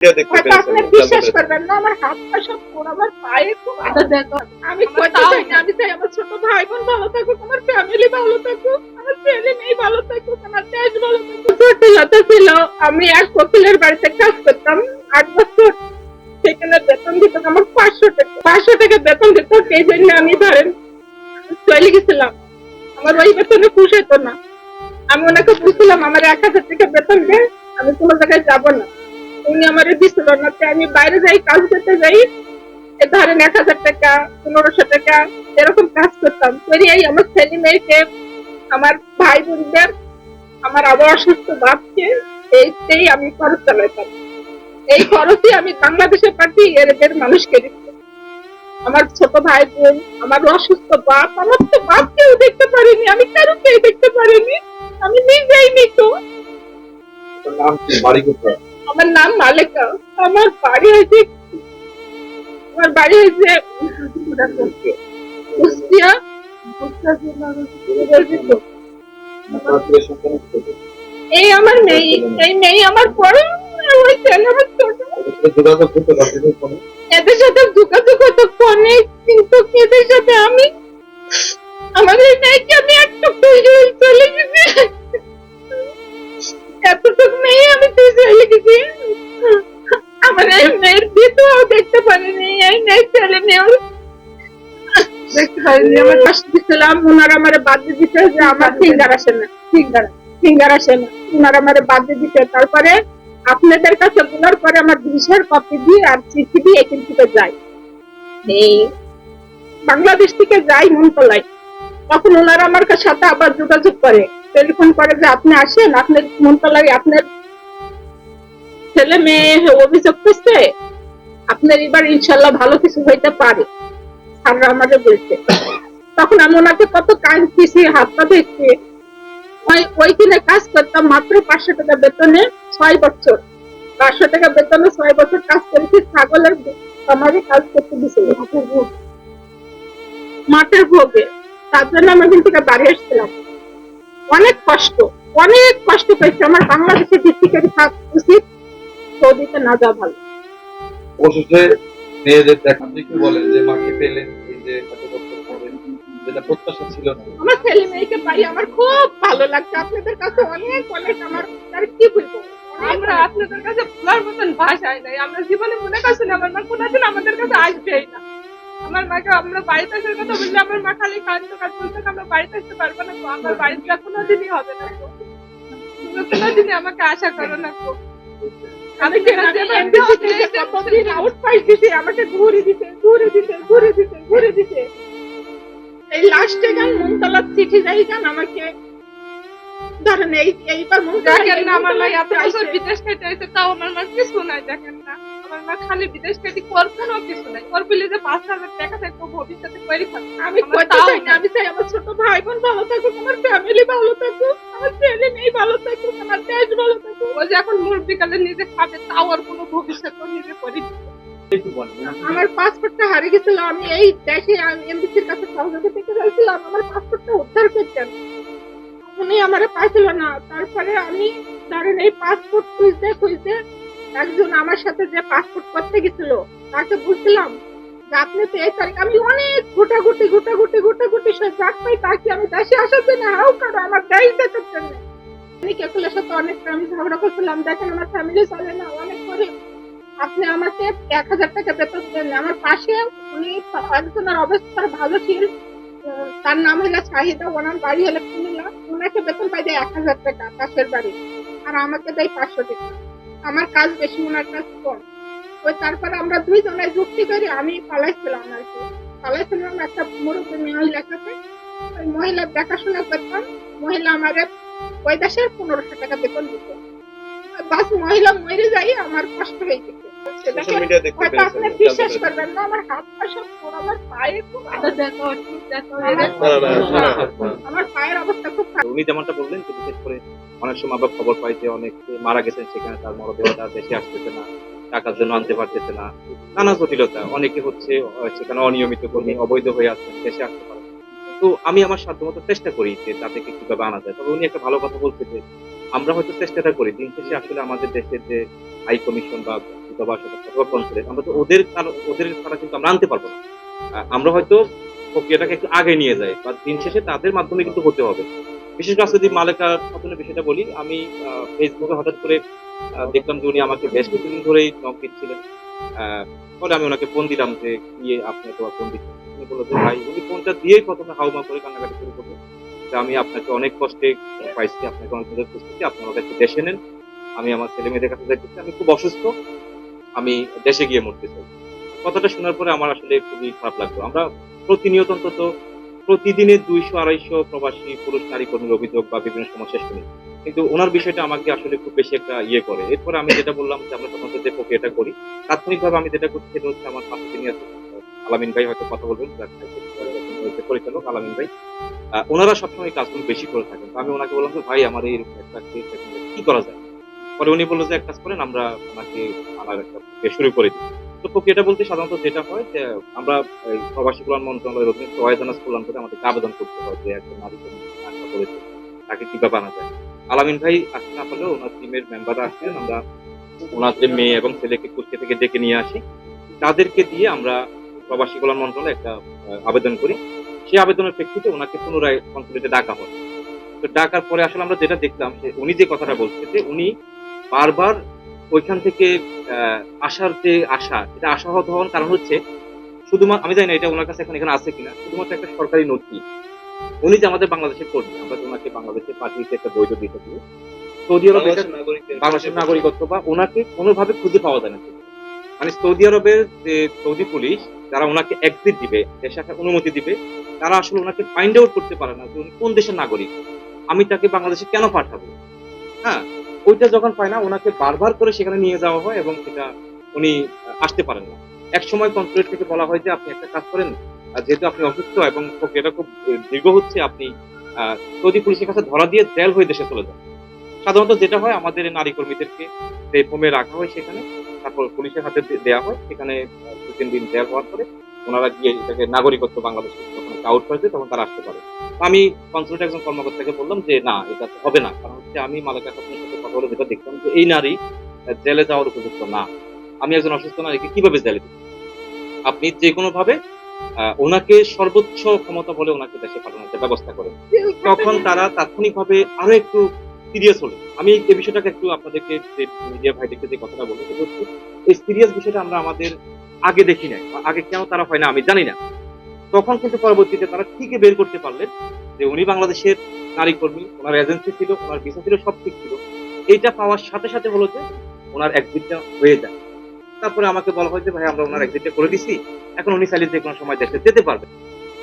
বিশ্বাস করবেন না আমার হাত পা সব আমার পায়ে খুব আঘাত দেখো আমি করতে চাই না আমি চাই আমার ছোট ভাই বোন ভালো থাকুক আমার ফ্যামিলি ভালো থাকুক আমার ছেলে মেয়ে ভালো থাকুক আমার দেশ ভালো থাকুক। জটিলতা ছিল আমি এক কোকিলের বাড়িতে কাজ করতাম আট বছর। সেখানে বেতন দিত আমার পাঁচশো টাকা। পাঁচশো টাকা বেতন দিত সেই জন্য আমি ধরেন চলে গেছিলাম। আমার ওই বেতনে খুশ হতো না। আমি ওনাকে বুঝছিলাম আমার এক হাজার টাকা বেতন দে আমি কোনো জায়গায় যাব না। উনি আমার দিছিল না আমি বাইরে যাই, কাজ করতে যাই। ধরেন এক হাজার টাকা, পনেরোশো টাকা, এরকম কাজ করতাম। করি এই আমার ছেলে মেয়েকে, আমার ভাই বোনদের আমার আবার অসুস্থ বাপকে এইটাই আমি খরচ চালাইতাম। এই খরচই আমি বাংলাদেশে পাঠিয়ে এদের মানুষকে দিচ্ছি আমার ছোট ভাই বোন আমার অসুস্থ বাপ, আমার তো বাপকেও দেখতে পারিনি, আমি কারোকেই দেখতে পারিনি। আমি নিজেই আপনার নাম কি? বাড়ি কোথায়? আমার নাম মালেকা। আমার বাড়ি হয়েছে আমার বাড়ি হয়েছে? এই আমার মেয়ে, এই মেয়ে আমার পরে এদের সাথে যোগাযোগ হতো ফোনে কিন্তু এদের সাথে আমি আমাদের মেয়েকে আমি একটু চলে গেছি। মেয়ে আমি তুই আমার এই মেয়ের দেখতে পারিনি, এই মেয়ের ছেলে দেখতে পারিনি, আমার পাশে দিছিলাম ওনারা আমার দিতে যে আমার আসে না আসে না। ওনারা আমার দিতে, তারপরে আপনাদের কাছে বলার পরে আমার দিশার কপি দিয়ে আর চিঠি দিয়ে এখান থেকে যাই। বাংলাদেশ থেকে যাই মনতলায় তখন ওনারা আমার কাছে সাথে আবার যোগাযোগ করে। টেলিফোন করে যে আপনি আসেন, আপনার মনতলায় আপনার ছেলে মেয়ে অভিযোগ করছে, আপনার এবার ইনশাল্লাহ ভালো কিছু হইতে পারে, স্যাররা বলছে। তখন আমি ওনাকে কত কাঁদতেছি হাত পা ওই ওইখানে কাজ করতাম মাত্র পাঁচশো টাকা বেতনে ছয় বছর। পাঁচশো টাকা বেতনে ছয় বছর কাজ করেছি, ছাগলের আমাকে কাজ করতে দিছিল মাঠের ভোগে। তার জন্য আমি থেকে বাড়ি এসেছিলাম অনেক কষ্ট অনেক কষ্ট পেয়েছি। আমার বাংলাদেশে ডিস্ট্রিক্টে থাকা উচিত সৌদিতে না যাওয়া ভালো। অবশেষে মেয়েদের দেখা আপনি কি বলেন যে মাকে পেলেন এই যে এত বছর পরে যেটা প্রত্যাশা ছিল না? আমার ছেলে মেয়েকে পাই আমার খুব ভালো লাগছে আপনাদের কাছে অনেক অনেক আমার আর কি বলব? আমরা আপনাদের কাছে বলার মতন ভাষায় নাই আমরা জীবনে মনে করছি না আমার কোনোদিন আমাদের কাছে আসবেই না। আমার মাকে আমরা বাড়িতে আসার কথা বললে আমার মা খালি কাঁদতো কাজ বলতো আমরা বাড়িতে আসতে পারব না। আমার বাড়িতে কোনোদিনই হবে না গো। তুমি কোনোদিনই আমাকে আশা করো না গো। আমি কেন যে এমবিসি থেকে কতদিন আউট পাইছি আমাকে ঘুরে দিতে ঘুরে দিতে ঘুরে দিতে ঘুরে দিতে এই লাস্টে গান মনতলার চিঠি যাই গান আমাকে ধরেন এই এইবার মনতলা দেখেন না আমার মা এত বছর বিদেশ আছে তাও আমার মা কিছু নাই দেখেন না। আমার মা খালি বিদেশ কিছু নাই। যে পাঁচ হাজার টাকা থাকব ভবিষ্যতে করে থাকব আমি করতে চাই না আমি চাই আমার ছোট ভাই বোন ভালো থাকুক আমার ফ্যামিলি ভালো থাকুক আমার ছেলে মেয়ে ভালো থাকুক আমার দেশ ভালো থাকুক। ও যে এখন মুরব্বী কালে নিজে খাবে তাও আর কোনো ভবিষ্যৎ নিজে করে। আমার পাসপোর্টটা হারিয়ে গেছিল আমি এই দেশে এমবিসির কাছে সহযোগিতা থেকে চাইছিলাম আমার পাসপোর্টটা উদ্ধার করতেন উনি আমারে পাইছিল না। তারপরে আমি ধরেন এই পাসপোর্ট খুঁজতে খুঁজতে একজন আমার সাথে যে পাসপোর্ট করতে গেছিল, তাকে বুঝছিলাম যে আপনি তো এই তারিখ আমি অনেক ঘুটাঘুটি ঘুটাঘুটি ঘুটাঘুটি পাই, তাকে আমি দেশে আসার জন্য হাউ কারও আমার দেশ জন্য। আমি কেকুলের সাথে অনেক আমি ঝগড়া করছিলাম, দেখেন আমার ফ্যামিলি চলে না, অনেক করে। আপনি আমাকে এক হাজার টাকা বেতন দেন। আমার পাশে উনি একজনের অবস্থা ভালো ছিল। তার নাম হলো শাহিদা ওনার বাড়ি হলো ওনাকে বেতন পাই দেয় এক হাজার টাকা পাশের বাড়ি। আর আমাকে দেয় পাঁচশো টাকা। আমার কাজ বেশি, ওনার কাজ কম। ওই তারপরে আমরা দুইজনে যুক্তি করি আমি পালাইছিলাম আর কি। পালাইছিলাম একটা মুরব্বী মহিলার সাথে। ওই মহিলার দেখাশোনা করতাম। মহিলা আমাদের ওই দেশে পনেরোশো টাকা বেতন দিত। বাস মহিলা মরে যাই, আমার কষ্ট হয়ে সোশ্যাল মিডিয়া দেখতে পেরেছেন বিশ্বাস করবেন না আমার হাত পা সব আমার পায়ে খুব আঘাত দেখো দেখো আমার- না, না, না, না, না। আমার পায়ের অবস্থা খুব খারাপ। উনি যেমনটা বললেন যে বিশেষ করে অনেক সময় আবার খবর পাই যে অনেক মারা গেছেন সেখানে তার মরদেহটা দেশে আসতেছে না টাকার জন্য আনতে পারতেছে না। নানা জটিলতা অনেকে হচ্ছে সেখানে অনিয়মিত কর্মী অবৈধ হয়ে আসছেন দেশে আসতে পারে তো আমি আমার সাধ্যমতো চেষ্টা করি যে তাদেরকে কীভাবে আনা যায়। তবে উনি একটা ভালো কথা বলছে যে আমরা হয়তো চেষ্টাটা করি, দিন শেষে আসলে আমাদের দেশের যে হাই কমিশন বা দূতাবাস অথবা কনসুলেট আমরা তো ওদের ওদের ছাড়া কিন্তু আমরা আনতে পারব না। আমরা হয়তো প্রক্রিয়াটাকে একটু আগে নিয়ে যাই বা দিন শেষে তাদের মাধ্যমে কিন্তু হতে হবে। বিশেষ করে যদি মালেকা খাতুনের বিষয়টা বলি, আমি ফেসবুকে হঠাৎ করে দেখলাম যে উনি আমাকে বেশ কিছুদিন ধরেই নক দিচ্ছিলেন। পরে আমি ওনাকে ফোন দিলাম যে ইয়ে আপনি তোমার ফোন দিচ্ছেন? উনি বলল যে, ভাই, উনি ফোনটা দিয়েই প্রথমে হাউমা করে কান্নাকাটি শুরু করল। যে আমি আপনাকে অনেক কষ্টে পাইছি, আপনাকে অনেক ধরে খুঁজতেছি আপনি আমাকে একটু দেশে নেন। আমি আমার ছেলে মেয়েদের কাছে যাইতেছি, আমি খুব অসুস্থ, আমি দেশে গিয়ে মরতে চাই। কথাটা শোনার পরে আমার আসলে খুবই খারাপ লাগল। আমরা প্রতিনিয়ত অন্তত প্রতিদিনে দুইশো, আড়াইশো প্রবাসী পুরুষ, নারী কর্মীর অভিযোগ বা বিভিন্ন সমস্যা শুনি। কিন্তু ওনার বিষয়টা আমাকে আসলে খুব বেশি একটা ইয়ে করে। এরপরে আমি যেটা বললাম যে আমরা সাধারণত যে প্রক্রিয়াটা করি, তাৎক্ষণিকভাবে আমি যেটা করছি সেটা হচ্ছে আমার পাশে আছেন। আলামিন ভাই হয়তো কথা বলবেন পরিচালক আলামিন ভাই। ওনারা সবসময় কাজগুলো বেশি করে থাকেন। তো আমি ওনাকে বললাম যে, ভাই, আমার এই একটা কি করা যায়? পরে উনি বলল যে, এক কাজ করেন, আমরা ওনাকে আনার একটা শুরু করে দিই। তো প্রক্রিয়াটা বলতে সাধারণত যেটা হয় যে, আমরা প্রবাসী কল্যাণ মন্ত্রণালয়ের অধীনে সহায়তানাস কল্যাণ করে আমাদেরকে আবেদন করতে হয় যে, একজন নারী করেছে, তাকে কীভাবে আনা যায়। আলামিন ভাই আসতে না পারলেও ওনার টিমের মেম্বাররা আসছেন আমরা ওনার যে মেয়ে এবং ছেলেকে কুষ্টিয়া থেকে ডেকে নিয়ে আসি, তাদেরকে দিয়ে আমরা প্রবাসী কল্যাণ মন্ত্রণালয়ে একটা আবেদন করি। সেই আবেদনের প্রেক্ষিতে ওনাকে পুনরায় কনসুলেটে ডাকা হয়। তো ডাকার পরে আসলে আমরা যেটা দেখলাম যে উনি যে কথাটা বলছে যে উনি বারবার ওইখান থেকে আসার যে আশা এটা আশাহত হওয়ার কারণ হচ্ছে শুধুমাত্র আমি জানি না এটা ওনার কাছে এখন এখানে আছে কিনা শুধুমাত্র একটা সরকারি নথি উনি যে আমাদের বাংলাদেশের কর্মী আমরা ওনাকে বাংলাদেশে পাঠিয়েছি একটা বৈধ দিতে সৌদি আরবে বাংলাদেশের নাগরিকত্ব বা ওনাকে কোনোভাবে খুঁজে পাওয়া যায় না। মানে সৌদি আরবের যে সৌদি পুলিশ, যারা ওনাকে এক্সিট দিবে দেশে আসার অনুমতি দিবে, তারা আসলে ওনাকে ফাইন্ড আউট করতে পারে না যে উনি কোন দেশের নাগরিক। আমি তাকে বাংলাদেশে কেন পাঠাবো? হ্যাঁ ওইটা যখন পায় না, ওনাকে বারবার করে সেখানে নিয়ে যাওয়া হয় এবং সেটা উনি আসতে পারেন না। এক সময় কনসুলেট থেকে বলা হয় যে, আপনি একটা কাজ করেন যেহেতু আপনি অসুস্থ এবং এটা খুব দীর্ঘ হচ্ছে, আপনি সৌদি পুলিশের কাছে ধরা দিয়ে জেল হয়ে দেশে চলে যান। সাধারণত যেটা হয়, আমাদের নারী কর্মীদেরকে রাখা হয় সেখানে পুলিশের হাতে দেওয়া হয়। সেখানে দু তিন দিন জেল হওয়ার পরে ওনারা গিয়ে এটাকে নাগরিকত্ব বাংলাদেশ যখন আউট করে দেয় তখন তারা আসতে পারে। আমি কনসুলেট একজন কর্মকর্তাকে বললাম যে না এটা হবে না। কারণ হচ্ছে আমি মালিকা খাতুনের সাথে কথা বলে যেটা দেখলাম যে এই নারী জেলে যাওয়ার উপযুক্ত না। আমি একজন অসুস্থ নারীকে কীভাবে জেলে দিই আপনি যে কোনো ভাবে আহ, ওনাকে সর্বোচ্চ ক্ষমতা বলে ওনাকে দেশে পাঠানোর ব্যবস্থা করেন তখন তারা তাৎক্ষণিকভাবে আরও একটু সিরিয়াস হলো। আমি এই বিষয়টাকে একটু আপনাদেরকে মিডিয়া ভাইদেরকে যে কথাটা বলি হচ্ছে এই সিরিয়াস বিষয়টা আমরা আমাদের আগে দেখি নাই আগে কেন তারা হয় না আমি জানি না। তখন কিন্তু পরবর্তীতে তারা ঠিকই বের করতে পারলেন যে উনি বাংলাদেশের নারী কর্মী, ওনার এজেন্সি ছিল, ওনার ভিসা ছিল, সব ঠিক ছিল। এইটা পাওয়ার সাথে সাথে হলো যে ওনার একদিকটা হয়ে যায়। তারপরে আমাকে বলা হয় যে ভাই, আমরা ওনার একদিকটা করে দিছি। এখন উনি চাইলে যে কোনো সময় দেশে যেতে পারবেন।